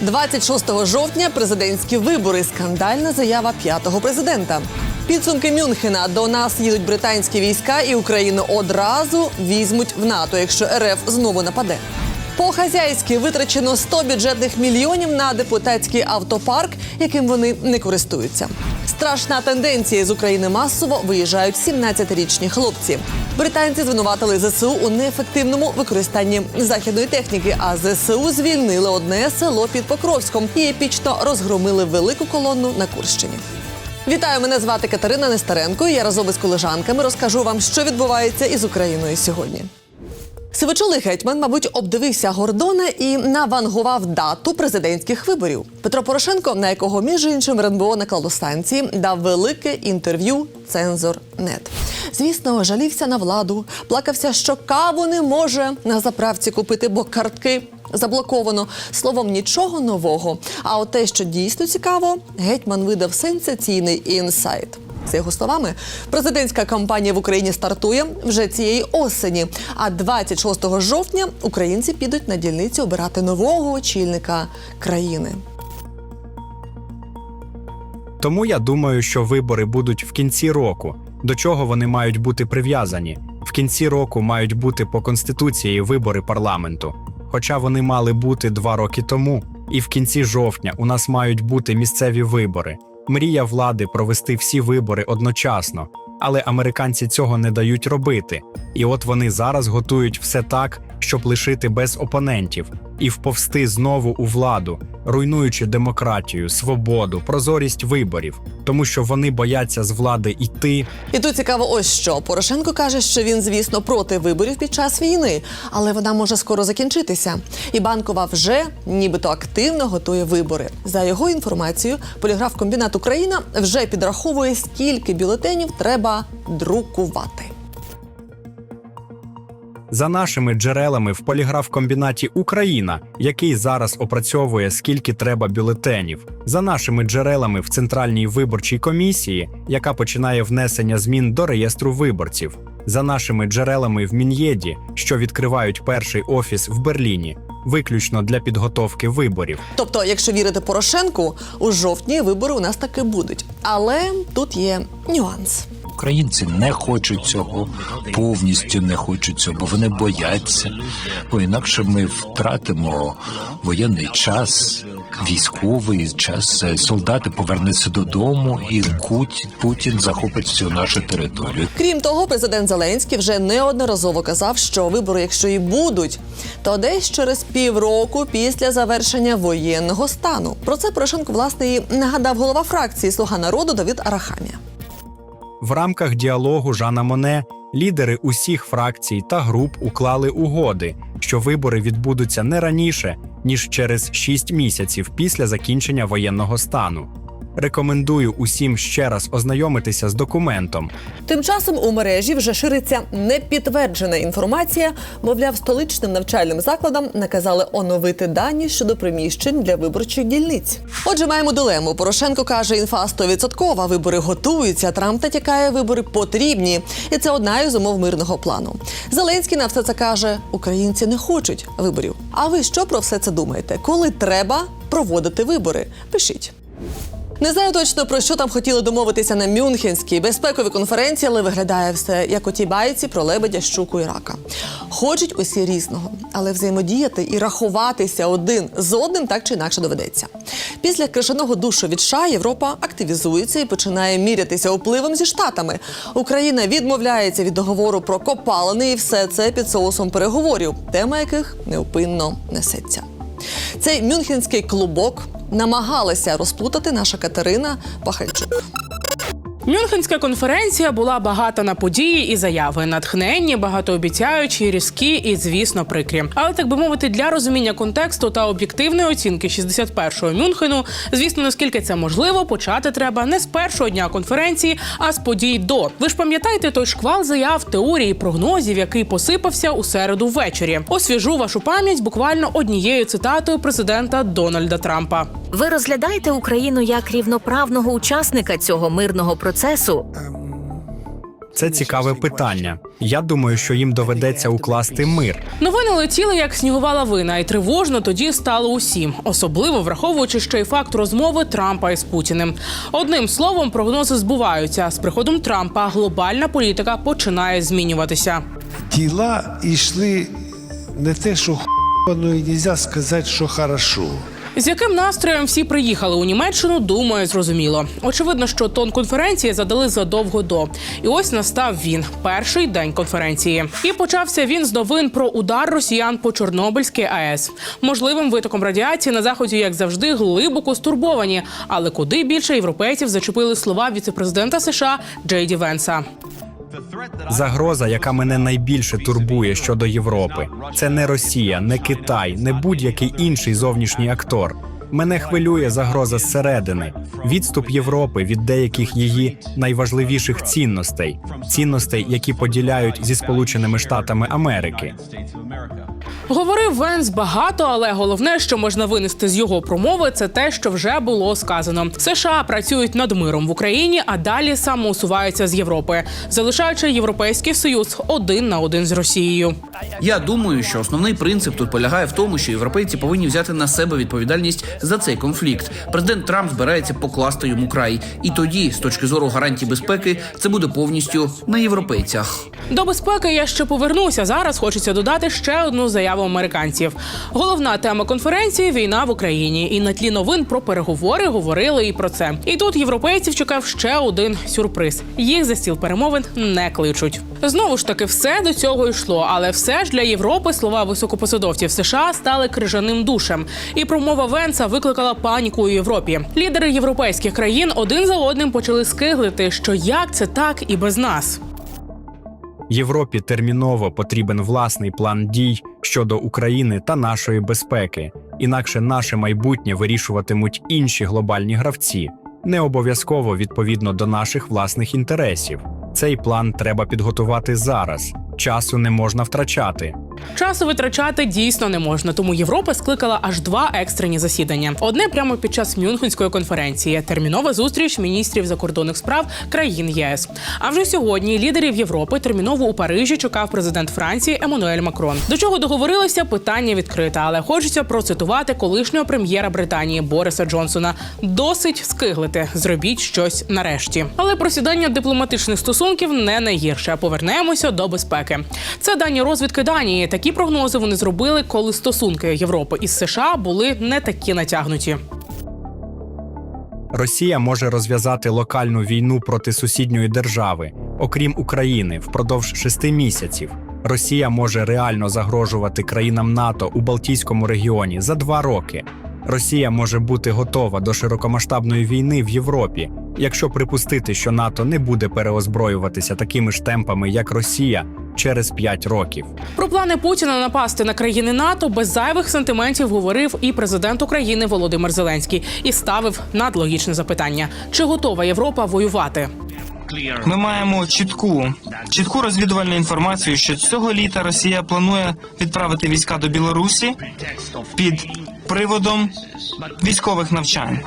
26 жовтня президентські вибори. Скандальна заява п'ятого президента. Підсумки Мюнхена до нас їдуть британські війська, і Україну одразу візьмуть в НАТО, якщо РФ знову нападе. По-хазяйськи витрачено 100 бюджетних мільйонів на депутатський автопарк, яким вони не користуються. Страшна тенденція з України масово виїжджають 17-річні хлопці. Британці звинуватили ЗСУ у неефективному використанні західної техніки. А ЗСУ звільнили одне село під Покровськом і епічно розгромили велику колонну на Курщині. Вітаю, мене звати Катерина Нестеренко. і Я разом із колежанками розкажу вам, що відбувається із Україною сьогодні. Сивочолий гетьман, мабуть, обдивився Гордона і навангував дату президентських виборів. Петро Порошенко, на якого між іншим РНБО наклало станції, дав велике інтерв'ю Цензор Нет. Звісно, жалівся на владу, плакався, що каву не може на заправці купити, бо картки заблоковано. Словом, нічого нового. А от те, що дійсно цікаво, гетьман видав сенсаційний інсайт. За його словами, президентська кампанія в Україні стартує вже цієї осені. А 26 жовтня українці підуть на дільниці обирати нового очільника країни. Тому я думаю, що вибори будуть в кінці року. До чого вони мають бути прив'язані? В кінці року мають бути по конституції вибори парламенту. Хоча вони мали бути два роки тому. І в кінці жовтня у нас мають бути місцеві вибори. Мрія влади провести всі вибори одночасно, але американці цього не дають робити. І от вони зараз готують все так, щоб лишити без опонентів і вповсти знову у владу, руйнуючи демократію, свободу, прозорість виборів, тому що вони бояться з влади йти. І тут цікаво, ось що Порошенко каже, що він, звісно, проти виборів під час війни, але вона може скоро закінчитися. І банкова вже нібито активно готує вибори. За його інформацією, поліграф комбінат Україна вже підраховує, скільки бюлетенів треба друкувати. За нашими джерелами в поліграф-комбінаті Україна, який зараз опрацьовує скільки треба бюлетенів, за нашими джерелами в Центральній виборчій комісії, яка починає внесення змін до реєстру виборців, за нашими джерелами в Мін'єді, що відкривають перший офіс в Берліні, виключно для підготовки виборів. Тобто, якщо вірити Порошенку, у жовтні вибори у нас таки будуть. Але тут є нюанс. Українці не хочуть цього, повністю не хочуть цього, бо вони бояться. Бо інакше ми втратимо воєнний час, військовий час. Солдати повернуться додому, і Куть- Путін захопить всю нашу територію. Крім того, президент Зеленський вже неодноразово казав, що вибори, якщо і будуть, то десь через півроку після завершення воєнного стану. Про це Порошенко власне і нагадав голова фракції Слуга народу Давид Арахамія. В рамках діалогу Жана Моне лідери усіх фракцій та груп уклали угоди, що вибори відбудуться не раніше ніж через 6 місяців після закінчення воєнного стану. Рекомендую усім ще раз ознайомитися з документом. Тим часом у мережі вже шириться непідтверджена інформація. Мовляв, столичним навчальним закладам наказали оновити дані щодо приміщень для виборчих дільниць. Отже, маємо дилему. Порошенко каже, інфа 100%, вибори готуються. Трамп натякає, вибори потрібні, і це одна із умов мирного плану. Зеленський на все це каже: українці не хочуть виборів. А ви що про все це думаєте? Коли треба проводити вибори? Пишіть. Не знаю точно про що там хотіли домовитися на Мюнхенській безпековій конференції, але виглядає все як у тій байці про лебедя, щуку і рака. Хочуть усі різного, але взаємодіяти і рахуватися один з одним так чи інакше доведеться. Після крижаного душу від США Європа активізується і починає мірятися впливом зі штатами. Україна відмовляється від договору про копалини, і все це під соусом переговорів, тема яких неупинно несеться. Цей мюнхенський клубок намагалася розплутати наша Катерина Пахальчук. Мюнхенська конференція була багата на події і заяви, натхненні, багатообіцяючі, різкі і, звісно, прикрі. Але так би мовити, для розуміння контексту та об'єктивної оцінки 61-го Мюнхену, звісно, наскільки це можливо, почати треба не з першого дня конференції, а з подій до. Ви ж пам'ятаєте той шквал заяв, теорій, прогнозів, який посипався у середу ввечері. Освіжу вашу пам'ять буквально однією цитатою президента Дональда Трампа. Ви розглядаєте Україну як рівноправного учасника цього мирного процесу? Це цікаве питання. Я думаю, що їм доведеться укласти мир. Новини летіли як снігова лавина, і тривожно тоді стало усім, особливо враховуючи ще й факт розмови Трампа із Путіним. Одним словом, прогнози збуваються. З приходом Трампа глобальна політика починає змінюватися. діла йшли не те, що хуйно, і нельзя сказати, що хорошо. З яким настроєм всі приїхали у Німеччину, думаю, зрозуміло. Очевидно, що тон конференції задали задовго до. І ось настав він перший день конференції. І почався він з новин про удар росіян по Чорнобильській АЕС. Можливим витоком радіації на заході, як завжди, глибоко стурбовані. Але куди більше європейців зачепили слова віцепрезидента США Джей Ді Венса. Загроза, яка мене найбільше турбує щодо Європи, це не Росія, не Китай, не будь-який інший зовнішній актор. Мене хвилює загроза зсередини, відступ Європи від деяких її найважливіших цінностей, цінностей, які поділяють зі Сполученими Штатами Америки. Говорив Венс багато, але головне, що можна винести з його промови, це те, що вже було сказано. США працюють над миром в Україні, а далі самоусуваються з Європи, залишаючи європейський союз один на один з Росією. Я думаю, що основний принцип тут полягає в тому, що європейці повинні взяти на себе відповідальність за цей конфлікт. Президент Трамп збирається покласти йому край, і тоді, з точки зору гарантій безпеки, це буде повністю на європейцях. До безпеки я ще повернуся. Зараз хочеться додати ще одну заяву американців. Головна тема конференції війна в Україні. І на тлі новин про переговори говорили і про це. І тут європейців чекав ще один сюрприз: їх за стіл перемовин не кличуть. Знову ж таки, все до цього йшло, але все ж для Європи слова високопосадовців США стали крижаним душем. І промова Венса викликала паніку у Європі. Лідери європейських країн один за одним почали скиглити, що як це так і без нас. Європі терміново потрібен власний план дій щодо України та нашої безпеки, інакше наше майбутнє вирішуватимуть інші глобальні гравці, не обов'язково відповідно до наших власних інтересів. Цей план треба підготувати зараз. Часу не можна втрачати. Часу витрачати дійсно не можна, тому Європа скликала аж два екстрені засідання. Одне прямо під час Мюнхенської конференції, термінова зустріч міністрів закордонних справ країн ЄС. А вже сьогодні лідерів Європи терміново у Парижі чекав президент Франції Еммануель Макрон. До чого договорилися, питання відкрите, але хочеться процитувати колишнього прем'єра Британії Бориса Джонсона. Досить скиглити, зробіть щось нарешті. Але просідання дипломатичних стосунків не найгірше. Повернемося до безпеки. Це дані розвідки Данії. Такі прогнози вони зробили, коли стосунки Європи із США були не такі натягнуті. Росія може розв'язати локальну війну проти сусідньої держави, окрім України, впродовж шести місяців. Росія може реально загрожувати країнам НАТО у Балтійському регіоні за два роки. Росія може бути готова до широкомасштабної війни в Європі, якщо припустити, що НАТО не буде переозброюватися такими ж темпами, як Росія, через п'ять років. Про плани Путіна напасти на країни НАТО без зайвих сантиментів говорив і президент України Володимир Зеленський і ставив надлогічне запитання: чи готова Європа воювати? Ми маємо чітку чітку розвідувальну інформацію, що цього літа Росія планує відправити війська до Білорусі під приводом військових навчань.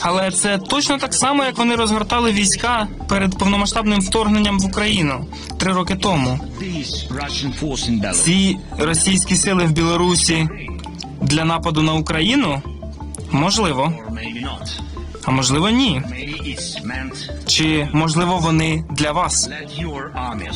Але це точно так само, як вони розгортали війська перед повномасштабним вторгненням в Україну три роки тому. Ці російські сили в Білорусі для нападу на Україну можливо, а можливо, ні. Чи можливо вони для вас?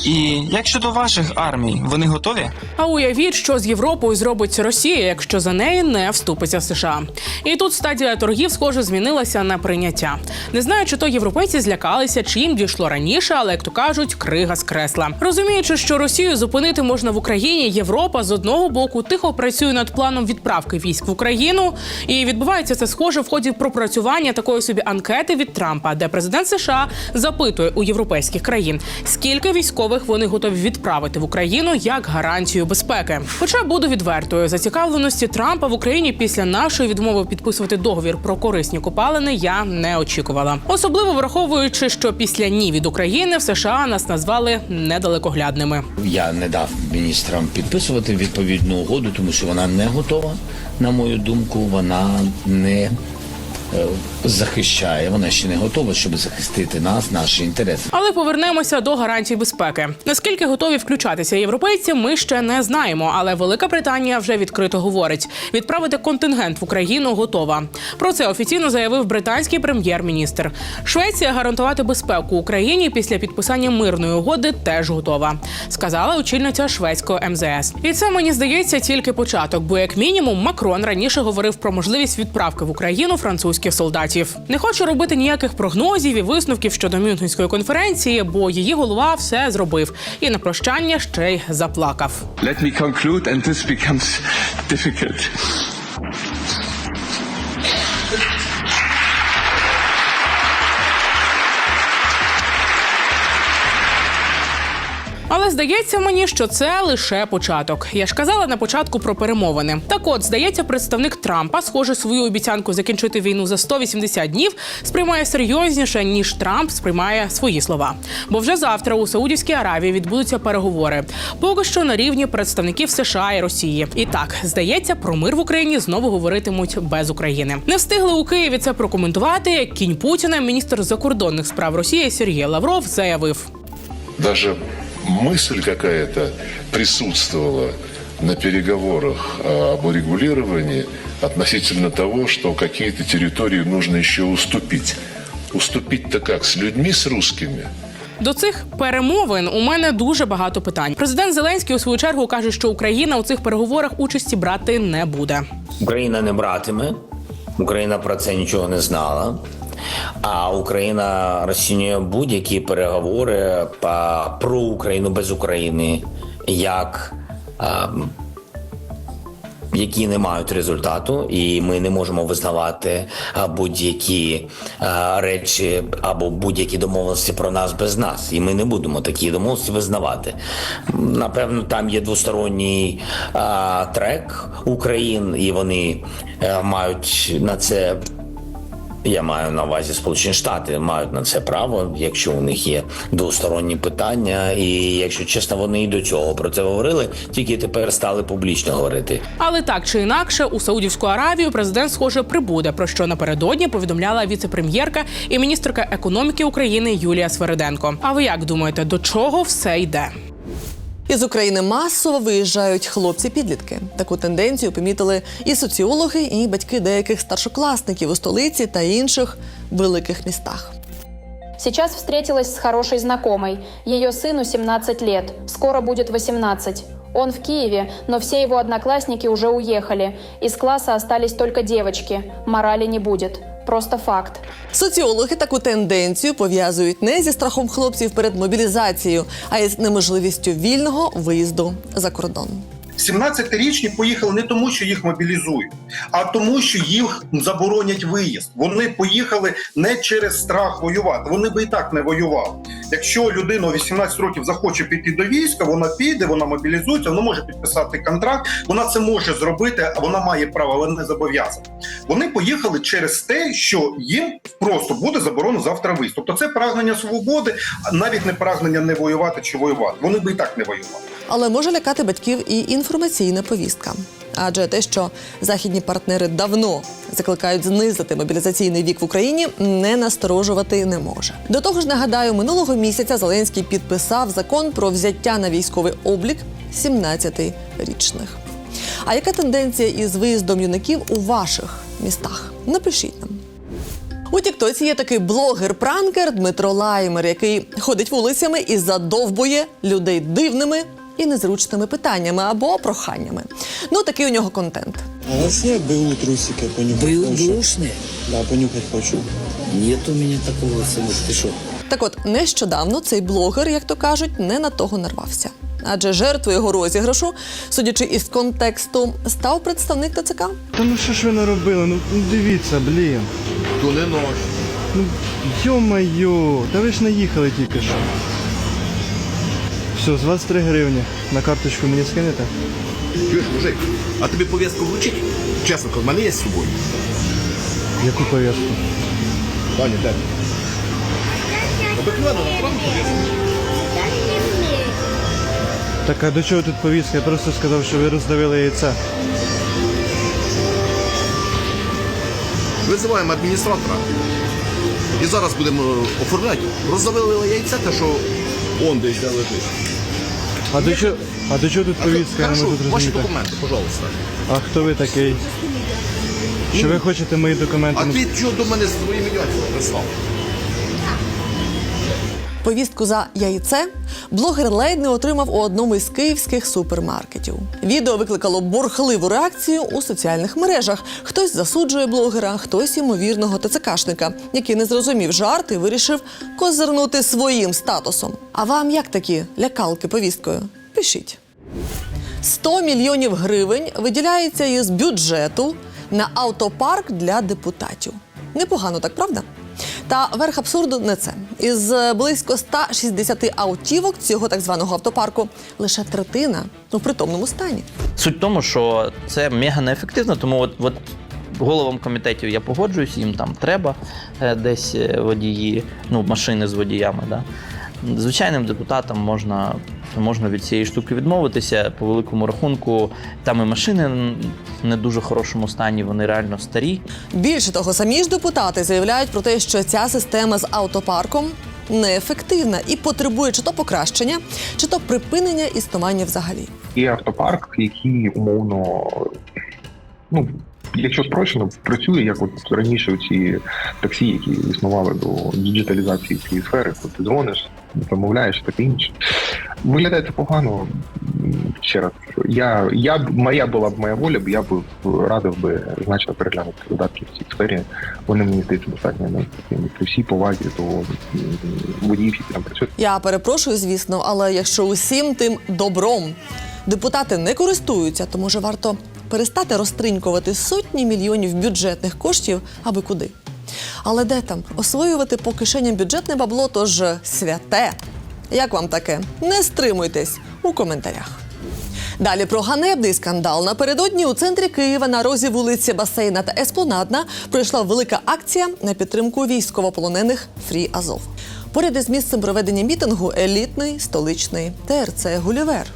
І як щодо ваших армій, вони готові? А уявіть, що з Європою зробить Росія, якщо за неї не вступиться США. І тут стадія торгів, схоже, змінилася на прийняття. Не знаю, чи то європейці злякалися, чи їм дійшло раніше, але як то кажуть, крига з кресла. Розуміючи, що Росію зупинити можна в Україні, Європа з одного боку тихо працює над планом відправки військ в Україну, і відбувається це схоже в ході пропрацювання такої собі анкети від Трампа, де президент США запитує у європейських країн, скільки військових вони готові відправити в Україну як гарантію безпеки. Хоча буду відвертою, зацікавленості Трампа в Україні після нашої відмови підписувати договір про корисні копалини я не очікувала. Особливо враховуючи, що після ні від України в США нас назвали недалекоглядними. Я не дав міністрам підписувати відповідну угоду, тому що вона не готова. На мою думку, вона не захищає. Вона ще не готова, щоб захистити нас, наші інтереси. Але повернемося до гарантій безпеки. Наскільки готові включатися європейці, ми ще не знаємо. Але Велика Британія вже відкрито говорить: відправити контингент в Україну готова. Про це офіційно заявив британський прем'єр-міністр. Швеція гарантувати безпеку Україні після підписання мирної угоди теж готова, сказала очільниця шведського МЗС. І це мені здається тільки початок, бо як мінімум Макрон раніше говорив про можливість відправки в Україну французьких солдатів. Не хочу робити ніяких прогнозів і висновків щодо Мюнхенської конференції, бо її голова все зробив і на прощання ще й заплакав. Let me conclude, and this becomes difficult. Здається мені, що це лише початок. Я ж казала на початку про перемовини. Так от, здається, представник Трампа, схоже, свою обіцянку закінчити війну за 180 днів, сприймає серйозніше ніж Трамп сприймає свої слова. Бо вже завтра у Саудівській Аравії відбудуться переговори. Поки що на рівні представників США і Росії. І так здається, про мир в Україні знову говоритимуть без України. Не встигли у Києві це прокоментувати. як Кінь Путіна, міністр закордонних справ Росії Сергій Лавров заявив. даже мысль какая-то присутствовала на переговорах об урегулировании относительно того, что какие-то территории нужно еще уступить. Уступить-то как? С людьми, с русскими? До цих перемовин у мене дуже багато питань. Президент Зеленський у свою чергу каже, що Україна у цих переговорах участі брати не буде. Україна не братиме, Україна про це нічого не знала. А Україна розцінює будь-які переговори про Україну без України як які не мають результату, і ми не можемо визнавати будь-які речі або будь-які домовленості про нас без нас. І ми не будемо такі домовленості визнавати. Напевно, там є двосторонній трек Україн, і вони е, мають на це. Я маю на увазі Сполучені Штати мають на це право, якщо у них є двосторонні питання, і якщо чесно, вони і до цього про це говорили, тільки тепер стали публічно говорити. Але так чи інакше, у Саудівську Аравію президент, схоже, прибуде. Про що напередодні повідомляла віце-прем'єрка і міністерка економіки України Юлія Свериденко. А ви як думаєте, до чого все йде? Із України масово виїжджають хлопці-підлітки. Таку тенденцію помітили і соціологи, і батьки деяких старшокласників у столиці та інших великих містах. Сейчас встретилась с хорошей знакомой. Ее сыну 17 лет, скоро будет 18. Он в Киеве, но все его одноклассники уже уехали. Из класса остались только девочки. Морали не будет. Просто факт. Соціологи таку тенденцію пов'язують не зі страхом хлопців перед мобілізацією, а із неможливістю вільного виїзду за кордон. 17-річні поїхали не тому, що їх мобілізують, а тому, що їх заборонять виїзд. Вони поїхали не через страх воювати. Вони би і так не воювали. Якщо людина у 18 років захоче піти до війська, вона піде, вона мобілізується, вона може підписати контракт. Вона це може зробити, а вона має право, але не зобов'язана. Вони поїхали через те, що їм просто буде заборонено завтра виїзд. Тобто це прагнення свободи, навіть не прагнення не воювати чи воювати. Вони би і так не воювали. Але може лякати батьків і інформаційна повістка. Адже те, що західні партнери давно закликають знизити мобілізаційний вік в Україні, не насторожувати не може. До того ж, нагадаю, минулого місяця Зеленський підписав закон про взяття на військовий облік 17-річних. А яка тенденція із виїздом юнаків у ваших містах? Напишіть нам. У Тіктоці є такий блогер-пранкер Дмитро Лаймер, який ходить вулицями і задовбує людей дивними і незручними питаннями або проханнями. Ну, такий у нього контент. А у вас є БУ трусики понюхати? Бэушные? Да, понюхати хочу. Нет у меня такого, сынок, ты что? Так от, нещодавно цей блогер, як то кажуть, не на того нарвався. Адже жертвою його розіграшу, судячи із контексту, став представник ТЦК. Та ну що ж ви наробили? Ну ну, дивіться, блін. То не нож. Ну, йо-майо, та ви ж наїхали тільки що. Все, з вас 3 гривні. На карточку мені скинете? Чуєш, мужик, а тобі пов'язку вручить? Чесно, в мене є з собою. Яку пов'язку? Пані, де? Обикновено направо пов'язку. Так а до чого тут повістка? Я просто сказав, що ви роздавили яйце. Визиваємо адміністратора. І зараз будемо оформляти. Роздавили яйця, те, що он десь де лежить. А до чого, а до чого тут повістка? Я не Хорошо, можу ваші зрозуміти. документи, пожалуйста. А хто ви такий? Що ви хочете мої документи? А ти чого до мене з твоїм ім'ям прислав? Повістку за яйце блогер ледь не отримав у одному із київських супермаркетів. Відео викликало бурхливу реакцію у соціальних мережах. Хтось засуджує блогера, хтось ймовірного ТЦКшника, який не зрозумів жарт і вирішив козирнути своїм статусом. А вам як такі лякалки повісткою? Пишіть. 100 мільйонів гривень виділяється із бюджету на автопарк для депутатів. Непогано, так правда? Та верх абсурду не це. Із е, близько 160 автівок цього так званого автопарку лише третина у притомному стані. Суть в тому, що це мега неефективно, тому от, от головам комітетів я погоджуюсь, їм там треба е, десь е, водії, ну, машини з водіями. Да? Звичайним депутатам можна, можна від цієї штуки відмовитися. По великому рахунку, там і машини не дуже хорошому стані, вони реально старі. Більше того, самі ж депутати заявляють про те, що ця система з автопарком неефективна і потребує чи то покращення, чи то припинення існування взагалі. Є автопарк, який умовно, ну, якщо спрощено, працює як от раніше ці таксі, які існували до діджиталізації цієї сфери, коли ти дзвониш, замовляєш таке інше. Виглядає це погано. Ще раз, я, я моя була б моя воля, б я б радив би значно переглянути видатки в цій сфері. Вони мені здається достатньо неефективні. При всій повазі до водіїв, які там працюють. Я перепрошую, звісно, але якщо усім тим добром депутати не користуються, то може варто перестати розтринькувати сотні мільйонів бюджетних коштів, аби куди. Але де там освоювати по кишеням бюджетне бабло, тож святе. Як вам таке? Не стримуйтесь у коментарях. Далі про ганебний скандал. Напередодні у центрі Києва на розі вулиці Басейна та Еспонадна пройшла велика акція на підтримку військовополонених Фрі Азов. Поряд із місцем проведення мітингу елітний столичний ТРЦ Гулівер.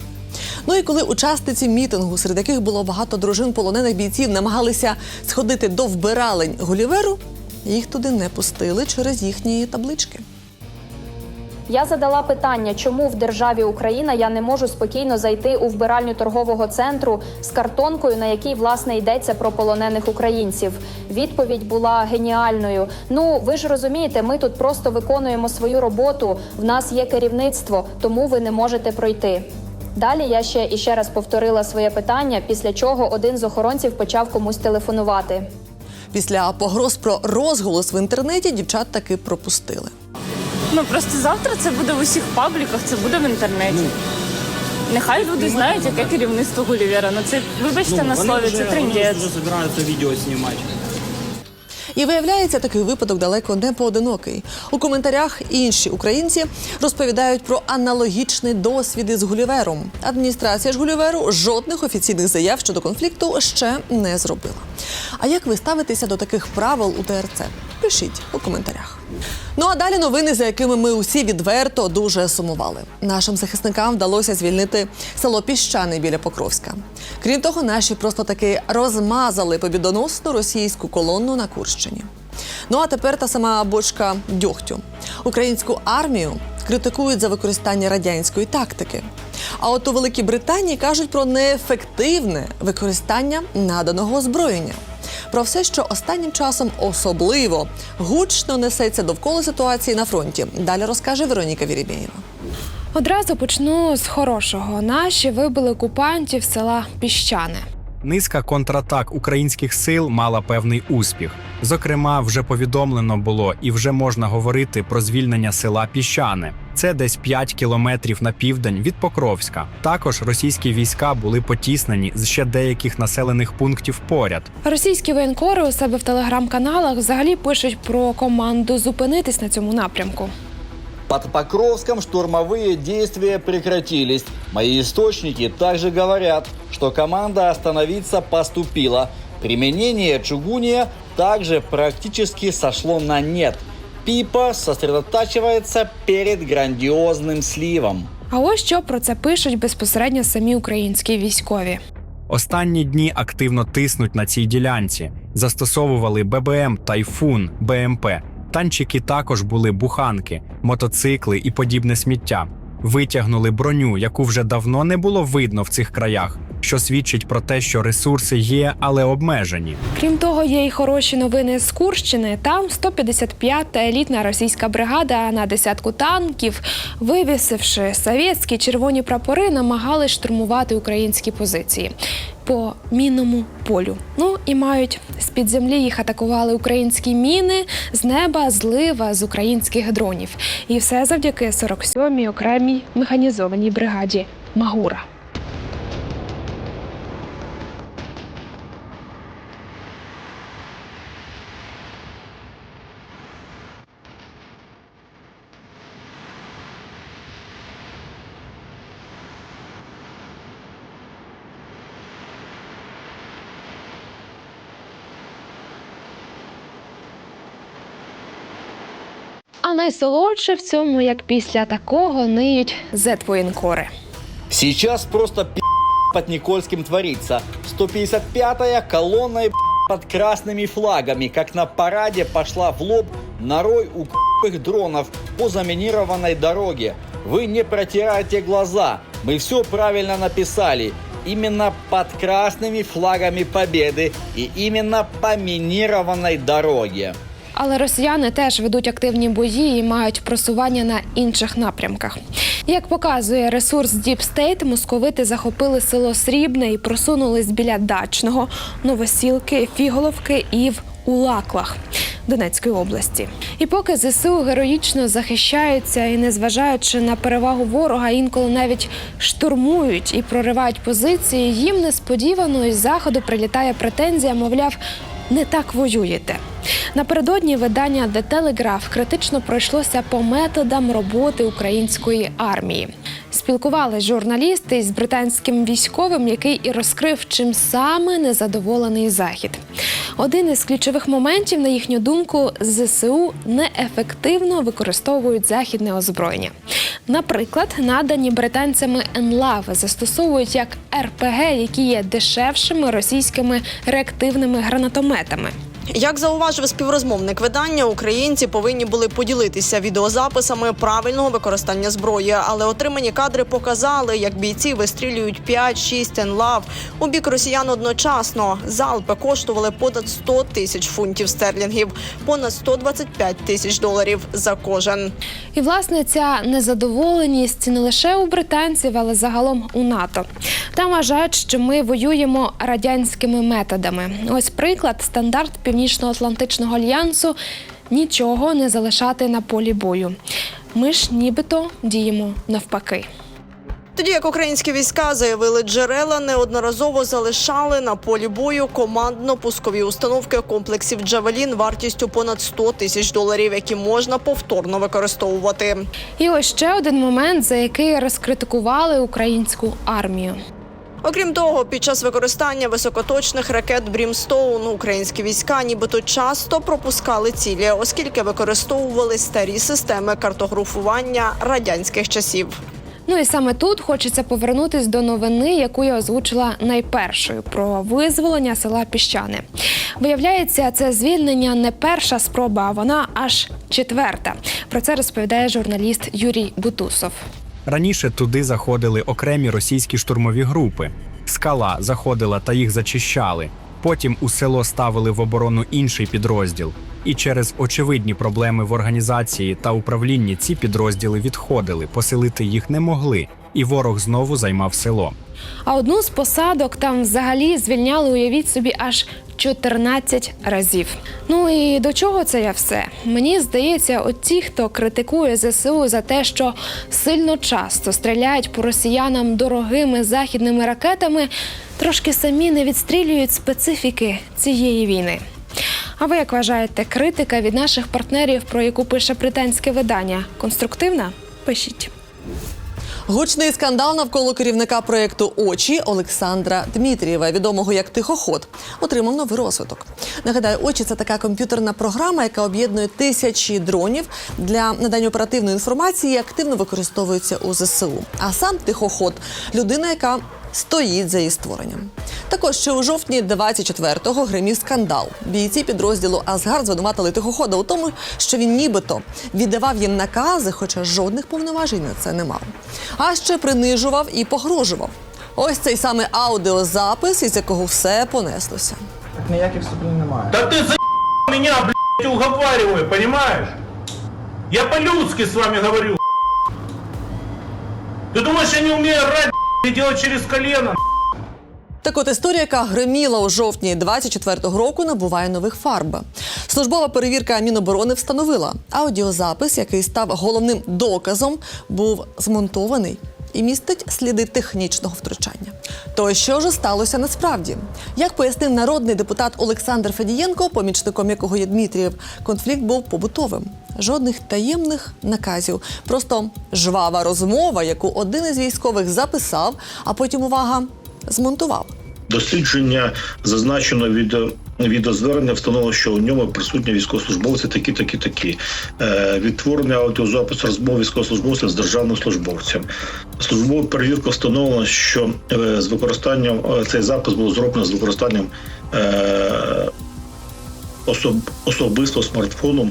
Ну і коли учасниці мітингу, серед яких було багато дружин полонених бійців, намагалися сходити до вбиралень Гуліверу, їх туди не пустили через їхні таблички. Я задала питання, чому в державі Україна я не можу спокійно зайти у вбиральню торгового центру з картонкою, на якій власне йдеться про полонених українців. Відповідь була геніальною. Ну ви ж розумієте, ми тут просто виконуємо свою роботу. В нас є керівництво, тому ви не можете пройти. Далі я ще і ще раз повторила своє питання, після чого один з охоронців почав комусь телефонувати. Після погроз про розголос в інтернеті дівчат таки пропустили. Ну просто завтра це буде в усіх пабліках, це буде в інтернеті. Нехай люди знають, яке керівництво Гулівера. Ну це вибачте на слові, це трендець. збираються відео знімати. І виявляється, такий випадок далеко не поодинокий. У коментарях інші українці розповідають про аналогічний досвід із Гулівером. Адміністрація ж Гуліверу жодних офіційних заяв щодо конфлікту ще не зробила. А як ви ставитеся до таких правил у ТРЦ? Пишіть у коментарях. Ну а далі новини, за якими ми усі відверто дуже сумували. Нашим захисникам вдалося звільнити село Піщани біля Покровська. Крім того, наші просто таки розмазали побідоносну російську колонну на Курщині. Ну а тепер та сама бочка дьогтю. Українську армію критикують за використання радянської тактики. А от у Великій Британії кажуть про неефективне використання наданого озброєння. Про все, що останнім часом особливо гучно несеться довкола ситуації на фронті. Далі розкаже Вероніка Вірібєєва. Одразу почну з хорошого. Наші вибили окупантів села Піщане. Низка контратак українських сил мала певний успіх. Зокрема, вже повідомлено було і вже можна говорити про звільнення села Піщане. Це десь 5 кілометрів на південь від Покровська. Також російські війська були потіснені з ще деяких населених пунктів поряд. Російські воєнкори у себе в телеграм-каналах взагалі пишуть про команду зупинитись на цьому напрямку. Под Покровском штурмовые действия прекратились. Мои источники также говорят, что команда остановиться поступила. Применение чугуния также практически сошло на нет. Пипа сосредотачивается перед грандиозным сливом. А ось що про це пишуть безпосередньо самі українські військові. Останні дні активно тиснуть на цій ділянці, застосовували ББМ Тайфун БМП. Танчики також були буханки, мотоцикли і подібне сміття. Витягнули броню, яку вже давно не було видно в цих краях, що свідчить про те, що ресурси є, але обмежені. Крім того, є й хороші новини з Курщини. Там 155-та елітна російська бригада на десятку танків, вивісивши совєтські червоні прапори, намагались штурмувати українські позиції по мінному полю. Ну і мають з-під землі їх атакували українські міни, з неба злива з українських дронів. І все завдяки 47-й окремій механізованій бригаді Магура. А найсолодше в цьому, як після такого ниють зетвоєнкори. Сейчас просто пи*** под Никольским творится. 155-я колонной под красными флагами, как на параде пошла в лоб на рой укрытых дронов по заминированной дороге. Вы не протирайте глаза, мы все правильно написали. Именно под красными флагами победы и именно по минированной дороге. Але росіяни теж ведуть активні бої і мають просування на інших напрямках. Як показує ресурс Deep State, московити захопили село Срібне і просунулись біля дачного, новосілки, фіголовки і в Улаклах. Донецької області, і поки ЗСУ героїчно захищаються і, незважаючи на перевагу ворога, інколи навіть штурмують і проривають позиції, їм несподівано із заходу прилітає претензія, мовляв, не так воюєте. Напередодні видання The Telegraph критично пройшлося по методам роботи української армії. Спілкувались журналісти із британським військовим, який і розкрив, чим саме незадоволений захід. Один із ключових моментів, на їхню думку, ЗСУ неефективно використовують західне озброєння. Наприклад, надані британцями енлави застосовують як РПГ, які є дешевшими російськими реактивними гранатометами. Як зауважив співрозмовник видання, українці повинні були поділитися відеозаписами правильного використання зброї, але отримані кадри показали, як бійці вистрілюють 5-6 енлав у бік росіян одночасно. Залпи коштували понад 100 тисяч фунтів стерлінгів, понад 125 тисяч доларів за кожен. І власне ця незадоволеність не лише у британців, але загалом у НАТО. Там вважають, що ми воюємо радянськими методами. Ось приклад стандарт Північно-Атлантичного альянсу нічого не залишати на полі бою. Ми ж нібито діємо навпаки. Тоді як українські війська заявили, джерела неодноразово залишали на полі бою командно-пускові установки комплексів Джавелін вартістю понад 100 тисяч доларів, які можна повторно використовувати. І ось ще один момент, за який розкритикували українську армію. Окрім того, під час використання високоточних ракет Брімстоун українські війська нібито часто пропускали цілі, оскільки використовували старі системи картографування радянських часів. Ну і саме тут хочеться повернутись до новини, яку я озвучила найпершою про визволення села Піщани. Виявляється, це звільнення не перша спроба, а вона аж четверта. Про це розповідає журналіст Юрій Бутусов. Раніше туди заходили окремі російські штурмові групи. Скала заходила та їх зачищали. Потім у село ставили в оборону інший підрозділ. І через очевидні проблеми в організації та управлінні ці підрозділи відходили, поселити їх не могли, і ворог знову займав село. А одну з посадок там взагалі звільняли, уявіть собі, аж 14 разів. Ну і до чого це я все? Мені здається, от ті, хто критикує ЗСУ за те, що сильно часто стріляють по росіянам дорогими західними ракетами, трошки самі не відстрілюють специфіки цієї війни. А ви як вважаєте, критика від наших партнерів, про яку пише британське видання, конструктивна? Пишіть. Гучний скандал навколо керівника проєкту Очі Олександра Дмитрієва, відомого як Тихоход, отримав новий розвиток. Нагадаю, очі це така комп'ютерна програма, яка об'єднує тисячі дронів для надання оперативної інформації і активно використовується у ЗСУ. А сам тихоход людина, яка стоїть за її створенням. Також ще у жовтні 24-го гримів скандал. Бійці підрозділу Асгард звинуватили тихохода у тому, що він нібито віддавав їм накази, хоча жодних повноважень на це не мав. А ще принижував і погрожував. Ось цей саме аудіозапис, із якого все понеслося. Так Ніяких суплів немає. Да ты за меня, блядь, уговариваю, понимаешь? Я по-людски с вами говорю. Ты думаешь, я не умею орать делать через колено? Так от історія, яка гриміла у жовтні 24-го року, набуває нових фарб. Службова перевірка Міноборони встановила, аудіозапис, який став головним доказом, був змонтований і містить сліди технічного втручання. То що ж сталося насправді? Як пояснив народний депутат Олександр Федієнко, помічником якого є Дмитрієв, конфлікт був побутовим. Жодних таємних наказів, просто жвава розмова, яку один із військових записав, а потім увага змонтував. Дослідження зазначено від відеозвернення встановило, що у ньому присутні військовослужбовці такі, такі, такі. Е, відтворення аудіозапису розмов військовослужбовців з державним службовцем. Службовою перевіркою встановлено, що е, з використанням е, цей запис був зроблений з використанням е, особ, особисто смартфоном.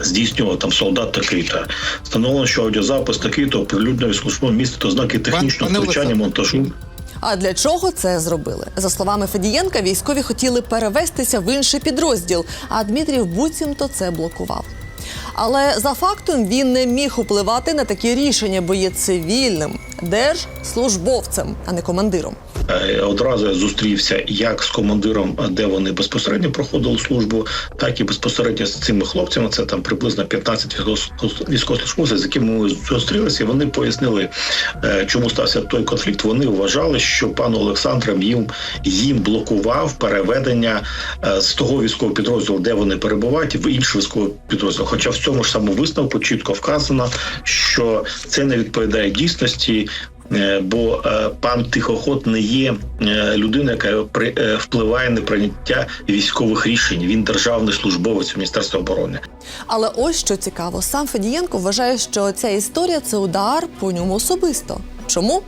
Здійснював там солдат такий-то. Встановлено, що аудіозапис такий-то оприлюднено військовослужбовому містить ознаки технічного втручання монтажу. А для чого це зробили? За словами Федієнка, військові хотіли перевестися в інший підрозділ, а Дмитрів буцімто це блокував. Але за фактом він не міг впливати на такі рішення, бо є цивільним держслужбовцем, а не командиром. Е, Одразу я зустрівся як з командиром, де вони безпосередньо проходили службу, так і безпосередньо з цими хлопцями. Це там приблизно 15 військовос- військовослужбовців, з якими ми зустрілися. Вони пояснили, е, чому стався той конфлікт. Вони вважали, що пан Олександр їм, їм блокував переведення е, з того військового підрозділу, де вони перебувають, в інший військовий підрозділ. Хоча в цьому ж самому висновку чітко вказано, що це не відповідає дійсності. Е, Бо е, пан Тихоход не є е, людина, яка при впливає на прийняття військових рішень. Він державний службовець Міністерства оборони. Але ось що цікаво, сам Федієнко вважає, що ця історія це удар по ньому особисто. Чому?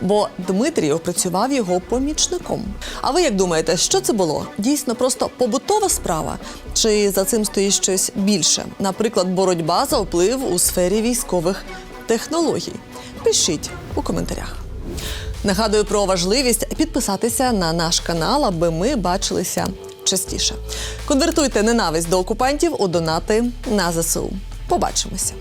Бо Дмитрієв працював його помічником. А ви як думаєте, що це було? Дійсно просто побутова справа? Чи за цим стоїть щось більше? Наприклад, боротьба за вплив у сфері військових технологій? Пишіть у коментарях. Нагадую про важливість підписатися на наш канал, аби ми бачилися частіше. Конвертуйте ненависть до окупантів у донати на ЗСУ. Побачимося.